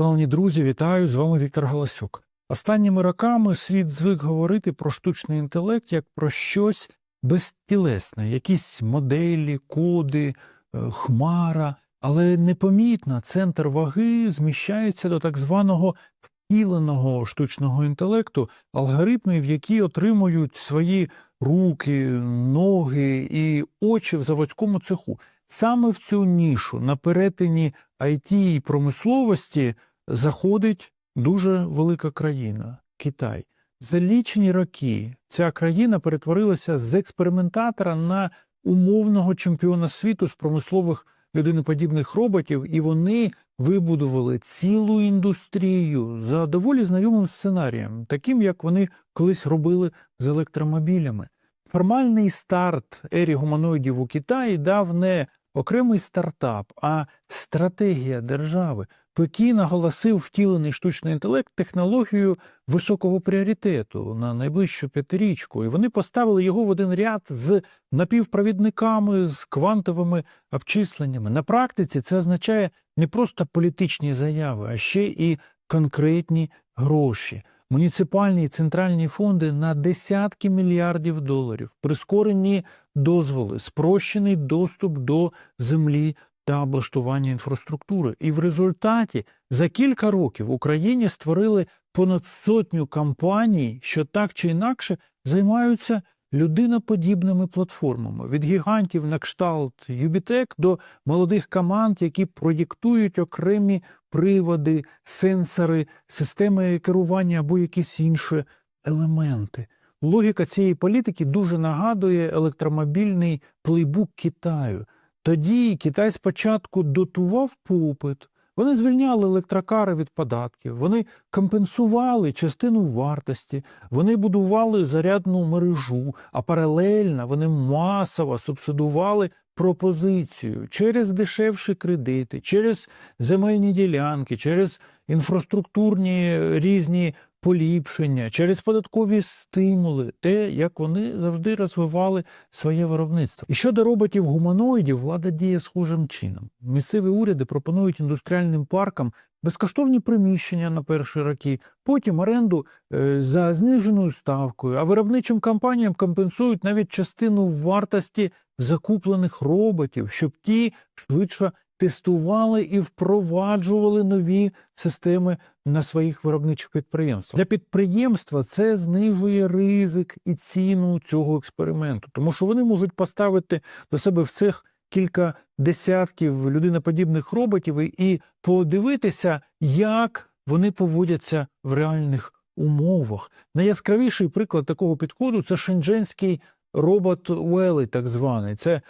Шановні друзі, вітаю! З вами Віктор Галасюк. Останніми роками світ звик говорити про штучний інтелект як про щось безтілесне, якісь моделі, коди, е, хмара, але непомітно центр ваги зміщається до так званого втіленого штучного інтелекту, алгоритми, в які отримують свої руки, ноги і очі в заводському цеху. Саме в цю нішу на перетині IT і промисловості заходить дуже велика країна Китай. За лічені роки ця країна перетворилася з експериментатора на умовного чемпіона світу з промислових людиноподібних роботів, і вони вибудували цілу індустрію за доволі знайомим сценарієм, таким як вони колись робили з електромобілями. Формальний старт ері гуманоїдів у Китаї дав не окремий стартап, а стратегія держави. Пекін наголосив втілений штучний інтелект технологію високого пріоритету на найближчу п'ятирічку, і вони поставили його в один ряд з напівпровідниками, з квантовими обчисленнями. На практиці це означає не просто політичні заяви, а ще і конкретні гроші. Муніципальні і центральні фонди на десятки мільярдів доларів, прискорені дозволи, спрощений доступ до землі та облаштування інфраструктури. І в результаті за кілька років в Україні створили понад сотню компаній, що так чи інакше займаються людиноподібними платформами від гігантів на кшталт Юбітек до молодих команд, які проєктують окремі приводи, сенсори, системи керування або якісь інші елементи. Логіка цієї політики дуже нагадує електромобільний плейбук Китаю. Тоді Китай спочатку дотував попит, вони звільняли електрокари від податків, вони компенсували частину вартості, вони будували зарядну мережу, а паралельно вони масово субсидували пропозицію через дешевші кредити, через земельні ділянки, через інфраструктурні різні поліпшення, через податкові стимули, те, як вони завжди розвивали своє виробництво. І щодо роботів гуманоїдів, влада діє схожим чином. Місцеві уряди пропонують індустріальним паркам безкоштовні приміщення на перші роки, потім оренду е, за зниженою ставкою, а виробничим компаніям компенсують навіть частину вартості закуплених роботів, щоб ті швидше тестували і впроваджували нові системи на своїх виробничих підприємствах. Для підприємства це знижує ризик і ціну цього експерименту, тому що вони можуть поставити до себе в цех кілька десятків людиноподібних роботів і- подивитися, як вони поводяться в реальних умовах. Найяскравіший приклад такого підходу це шендженський робот Уели, так званий. Це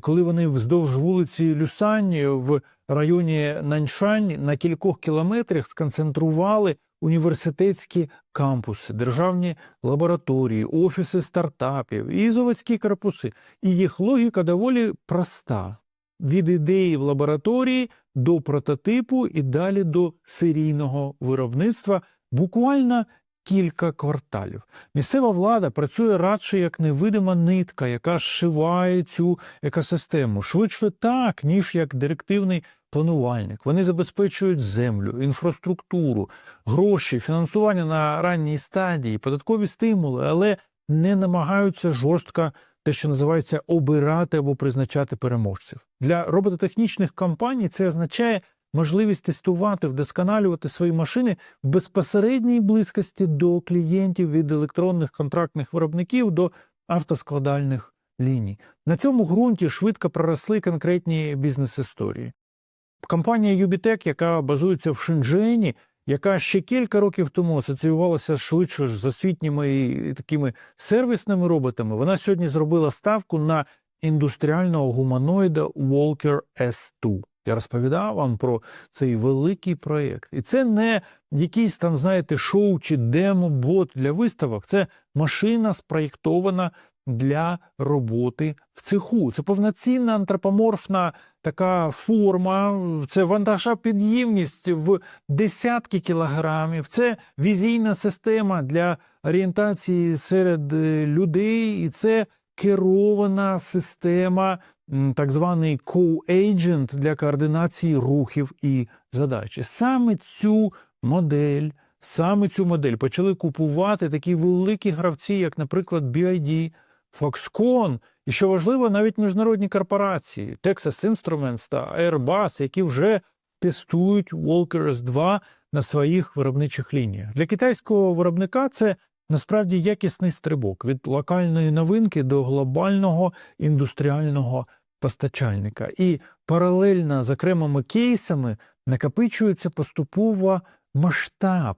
коли вони вздовж вулиці Люсань в районі Наньшань на кількох кілометрах сконцентрували університетські кампуси, державні лабораторії, офіси стартапів і заводські корпуси. І їх логіка доволі проста: від ідеї в лабораторії до прототипу і далі до серійного виробництва буквально кілька кварталів. Місцева влада працює радше як невидима нитка, яка зшиває цю екосистему швидше так, ніж як директивний планувальник. Вони забезпечують землю, інфраструктуру, гроші, фінансування на ранній стадії, податкові стимули, але не намагаються жорстко те, що називається обирати або призначати переможців. Для робототехнічних компаній це означає можливість тестувати, вдосконалювати свої машини в безпосередній близькості до клієнтів від електронних контрактних виробників до автоскладальних ліній. На цьому ґрунті швидко проросли конкретні бізнес-історії. Компанія Юбітек, яка базується в Шенджені, яка ще кілька років тому асоціювалася швидше з освітніми такими сервісними роботами, вона сьогодні зробила ставку на індустріального гуманоїда Walker S2. Я розповідав вам про цей великий проєкт. І це не якийсь там, знаєте, шоу чи демо-бот для виставок. Це машина спроєктована для роботи в цеху. Це повноцінна антропоморфна така форма, це вантажопід'ємність в десятки кілограмів, це візійна система для орієнтації серед е, людей, і це керована система так званий co-agent для координації рухів і задач. Саме цю модель, саме цю модель почали купувати такі великі гравці, як, наприклад, BID, Foxconn, і що важливо, навіть міжнародні корпорації Texas Instruments та Airbus, які вже тестують Walkers 2 на своїх виробничих лініях. Для китайського виробника це насправді якісний стрибок від локальної новинки до глобального індустріального постачальника. І паралельно з окремими кейсами накопичується поступово масштаб.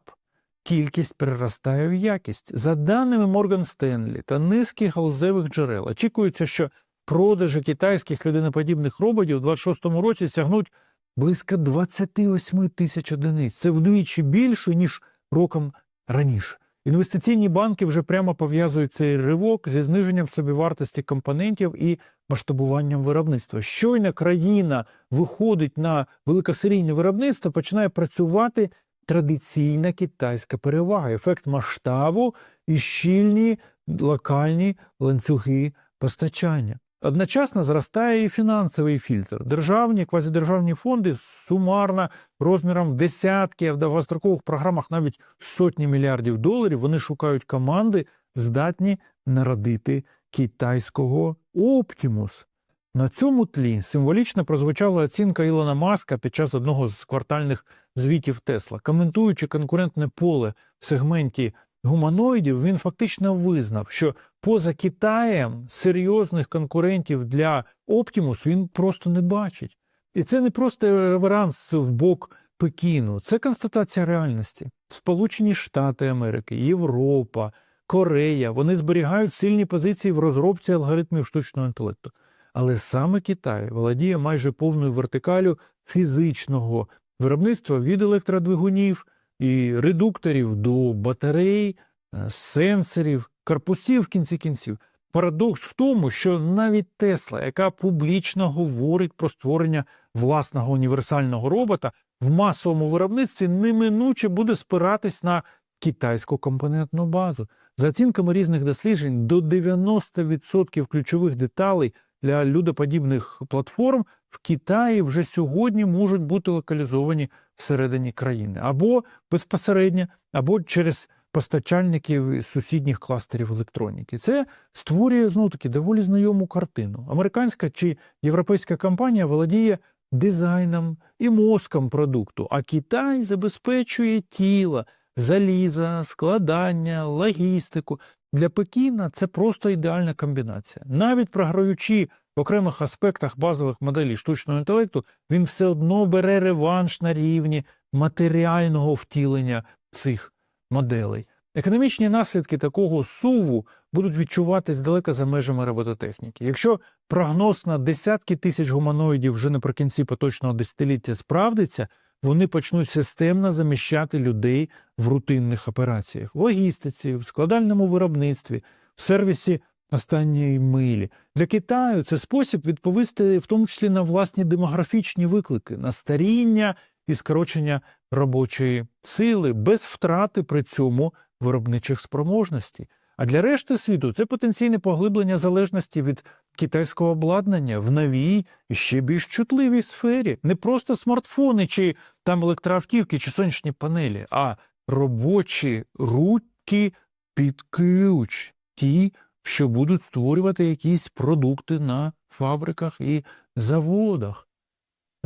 Кількість переростає в якість. За даними Морган Стенлі та низки галузевих джерел, очікується, що продажі китайських людиноподібних роботів у 2026 році сягнуть близько 28 тисяч одиниць. Це вдвічі більше, ніж роком раніше. Інвестиційні банки вже прямо пов'язують цей ривок зі зниженням собівартості компонентів і масштабуванням виробництва. Щойно країна виходить на великосерійне виробництво, починає працювати традиційна китайська перевага, ефект масштабу і щільні локальні ланцюги постачання. Одночасно зростає і фінансовий фільтр. Державні, квазідержавні фонди сумарно розміром десятки, а в довгострокових програмах навіть сотні мільярдів доларів. Вони шукають команди, здатні народити китайського Оптімус. На цьому тлі символічно прозвучала оцінка Ілона Маска під час одного з квартальних звітів Тесла. Коментуючи конкурентне поле в сегменті гуманоїдів, він фактично визнав, що поза Китаєм серйозних конкурентів для Optimus він просто не бачить. І це не просто реверанс в бок Пекіну, це констатація реальності. Сполучені Штати Америки, Європа, Корея вони зберігають сильні позиції в розробці алгоритмів штучного інтелекту. Але саме Китай володіє майже повною вертикалю фізичного виробництва від електродвигунів і редукторів до батарей, е, сенсорів, корпусів в кінці кінців. Парадокс в тому, що навіть Тесла, яка публічно говорить про створення власного універсального робота, в масовому виробництві неминуче буде спиратись на китайську компонентну базу. За оцінками різних досліджень, до 90% ключових деталей для людоподібних платформ в Китаї вже сьогодні можуть бути локалізовані всередині країни або безпосередньо, або через постачальників сусідніх кластерів електроніки. Це створює знову таки доволі знайому картину. Американська чи європейська компанія володіє дизайном і мозком продукту, а Китай забезпечує тіло, заліза, складання, логістику. Для Пекіна це просто ідеальна комбінація. Навіть програючи в окремих аспектах базових моделей штучного інтелекту, він все одно бере реванш на рівні матеріального втілення цих моделей. Економічні наслідки такого суву будуть відчуватись далеко за межами робототехніки. Якщо прогноз на десятки тисяч гуманоїдів вже наприкінці поточного десятиліття справдиться, вони почнуть системно заміщати людей в рутинних операціях, в логістиці, в складальному виробництві, в сервісі останньої милі. Для Китаю це спосіб відповісти в тому числі на власні демографічні виклики, на старіння і скорочення робочої сили без втрати при цьому виробничих спроможностей. А для решти світу це потенційне поглиблення залежності від китайського обладнання в новій і ще більш чутливій сфері. Не просто смартфони чи там електроавтівки чи сонячні панелі, а робочі руки під ключ, ті, що будуть створювати якісь продукти на фабриках і заводах.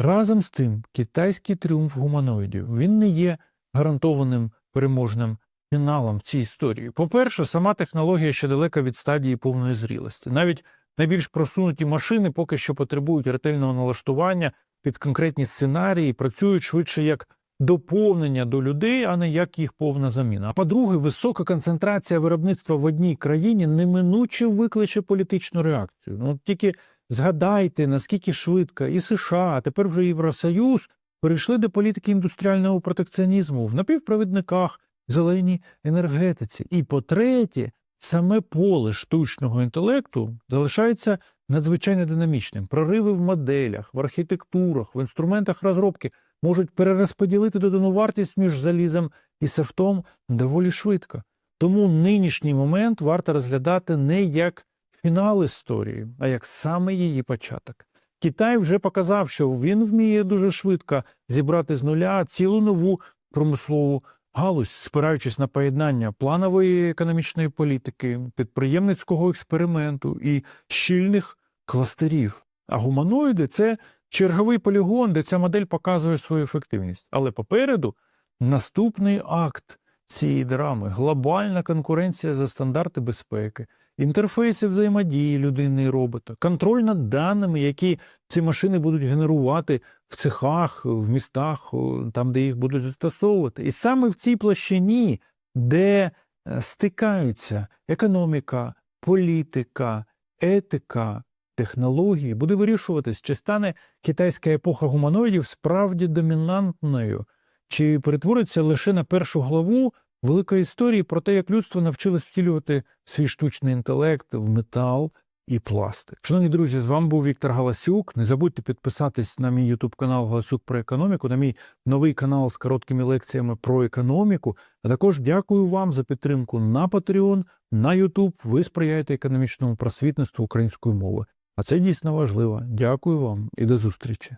Разом з тим, китайський тріумф гуманоїдів він не є гарантованим переможним фіналом цій історії. По-перше, сама технологія ще далека від стадії повної зрілості. Навіть найбільш просунуті машини поки що потребують ретельного налаштування під конкретні сценарії, працюють швидше як доповнення до людей, а не як їх повна заміна. А по-друге, висока концентрація виробництва в одній країні неминуче викличе політичну реакцію. Ну тільки згадайте, наскільки швидко і США, а тепер вже Євросоюз перейшли до політики індустріального протекціонізму в напівпровідниках, зеленій енергетиці. І по-третє, саме поле штучного інтелекту залишається надзвичайно динамічним. Прориви в моделях, в архітектурах, в інструментах розробки можуть перерозподілити додану вартість між залізом і софтом доволі швидко. Тому нинішній момент варто розглядати не як фінал історії, а як саме її початок. Китай вже показав, що він вміє дуже швидко зібрати з нуля цілу нову промислову галузь, спираючись на поєднання планової економічної політики, підприємницького експерименту і щільних кластерів. А гуманоїди це черговий полігон, де ця модель показує свою ефективність. Але попереду наступний акт цієї драми глобальна конкуренція за стандарти безпеки, інтерфейси взаємодії людини і робота, контроль над даними, які ці машини будуть генерувати в цехах, в містах, там, де їх будуть застосовувати. І саме в цій площині, де е, стикаються економіка, політика, етика, технології, буде вирішуватись, чи стане китайська епоха гуманоїдів справді домінантною, чи перетвориться лише на першу главу великої історії про те, як людство навчилось втілювати свій штучний інтелект в метал і пластик. Шановні друзі, з вами був Віктор Галасюк. Не забудьте підписатись на мій ютуб канал Галасюк про економіку, на мій новий канал з короткими лекціями про економіку. А також дякую вам за підтримку на Patreon, на YouTube. Ви сприяєте економічному просвітництву української мови. А це дійсно важливо. Дякую вам і до зустрічі.